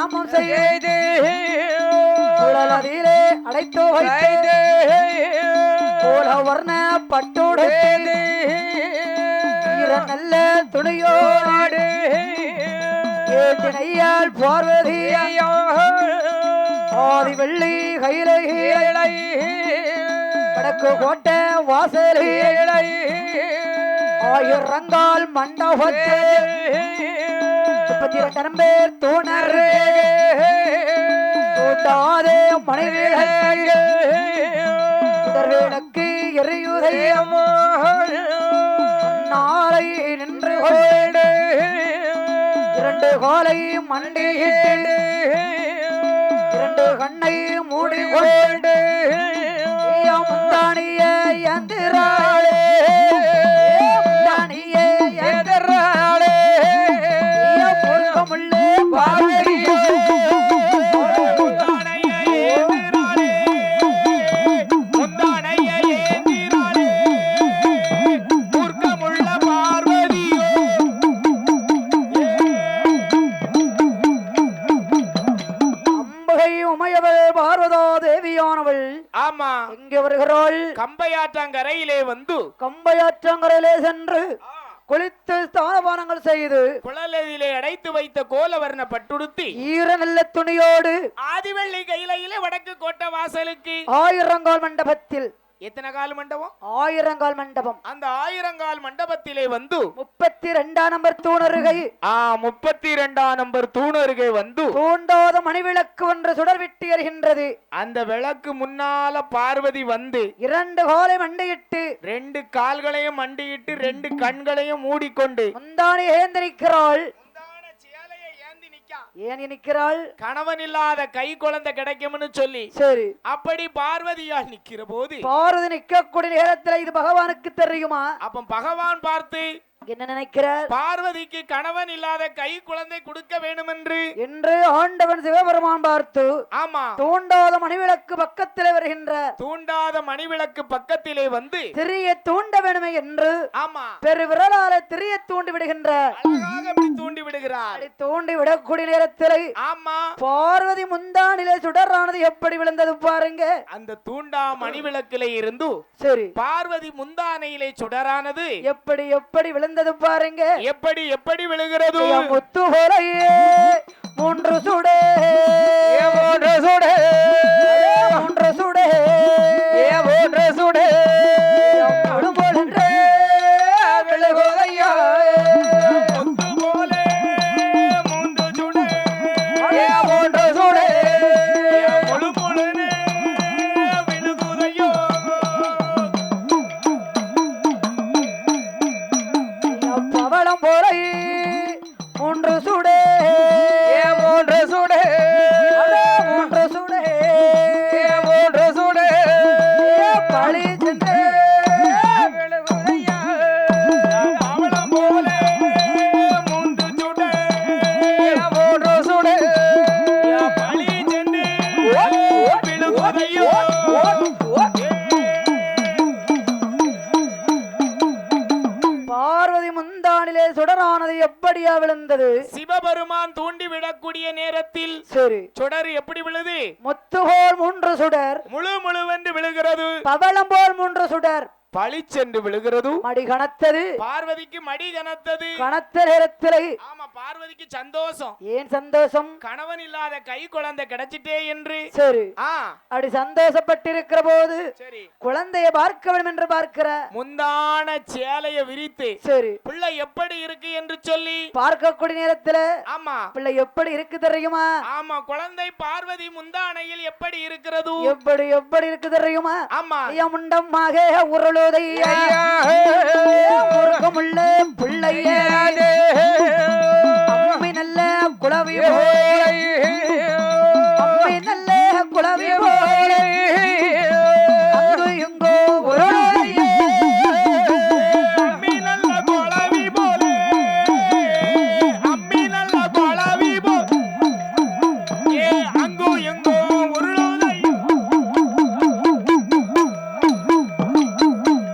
நியாமம் செய்து குழலதிலே அடைத்து வைத்து கோல வர்ண பட்டுடுத்து ஈர நல்ல துணியோடு ஏற்றினையால் பார்வதி. ஆதி வெள்ளி கைலை வடக்கு கோட்டை வாசலி. ஆயிரங்கால் மண்டபத்தில் முப்பத்தி இரண்டு பேர் தூணர். தூண்டாதே மனைவி விளக்கு எரியுதயம் நாளை நின்று இரண்டு காலை மண்டியிட்டு இரண்டு கண்ணை மூடிக்கொண்டு முந்தானிய எந்திராளே வருகிறாள் கம்பையாற்றங்கரையிலே வந்து கம்பையாற்றங்கரையிலே சென்று குளித்து ஸ்தானபானங்கள் செய்து குழலிலே அடைத்து வைத்த கோலவர்ண பட்டுடுத்தி ஈர நல்ல துணியோடு ஆதிவள்ளி கையிலையிலே வடக்கு கோட்டை வாசலுக்கு ஆயிரங்கால் மண்டபத்தில் எத்தனை கால் மண்டபம்? ஆயிரங்கால் மண்டபம். அந்த ஆயிரங்கால் மண்டபத்திலே வந்து முப்பத்தி ரெண்டாம் நம்பர் தூணருகை. ஆ முப்பத்தி இரண்டாம் நம்பர் தூணருகே வந்து தூண்டாத மணிவிளக்கு ஒன்று சுடர் விட்டு எறிகின்றது அந்த விளக்கு முன்னால பார்வதி வந்து இரண்டு காலை மண்டையிட்டு ரெண்டு கால்களையும் மண்டியிட்டு ரெண்டு கண்களையும் மூடிக்கொண்டு முந்தானி ஏந்து நிற்கிறாள் ஏன் நிற்கிறாள்? கணவன் இல்லாத கை குழந்தை கிடைக்கும்னு சொல்லி சரி. அப்படி பார்வதியா நிக்கிற போது பாரதி நிற்கக்கூடிய நேரத்துல இது பகவானுக்கு தெரியுமா? அப்ப பகவான் பார்த்து என்ன நினைக்கிறார்? பார்வதிக்கு கணவன் இல்லாத கை குழந்தை கொடுக்க வேண்டும் என்று என்று ஆண்டவன் சிவபெருமான் பார்த்து ஆமா. தூண்டாத மணிவிளக்கு பக்கத்தில் வருகின்ற தூண்டாத மணிவிளக்கு பக்கத்திலே வந்து திரிய தூண்ட வேணுமே என்று ஆமா. பெரு விரலால திரிய தூண்டி விடுகின்ற தூண்டி விடுகிறார். தூண்டி விடக்கூடிய நேரத்தில் ஆமா. பார்வதி முந்தானிலே சுடரானது எப்படி விழுந்தது பாருங்க. அந்த தூண்டா மணிவிளக்கிலே இருந்து சரி. பார்வதி முந்தானையிலே சுடரானது எப்படி எப்படி விழுந்தது பாருங்க. எப்படி எப்படி விழுகிறது? முத்து போலையே மூன்று சுடே ஒன்று சுட பார்வதி முந்தானிலே சுடரானது எப்படியா விழுந்தது? சிவபெருமான் தூண்டி விடக்கூடிய நேரத்தில் சரி. சுடர் எப்படி விழுது? முத்துகோல் மூன்று சுடர். முழு முழுவென்று விழுகிறது. பவளம் போல் மூன்று சுடர். பளிச்சென்று விழுகிறது? மடி கனத்தது. பார்வதிக்கு மடி கனத்தது. கனத்த நேரத்திலே. ஆமா பார்வதிக்கு சந்தோஷம். ஏன் சந்தோஷம்? கணவன் இல்லாத கை குழந்தை கிடைச்சிட்டே என்று. சரி. அப்படி சந்தோஷப்பட்டிருக்கிற போது சரி. குழந்தைய பார்க்க வேண்டும் என்று பார்க்கிற. முந்தான சேலைய விரித்து சரி. பிள்ளை எப்படி இருக்கு என்று சொல்லி. பார்க்கக்கூடிய நேரத்துல ஆமா. பிள்ளை எப்படி இருக்கு தெரியுமா? ஆமா குழந்தை பார்வதி முந்தானையில் எப்படி இருக்கிறது. எப்படி எப்படி இருக்கு தெரியுமா? ஆமா. முண்டமாக கொண்டோதையா முறுக்கமுள்ள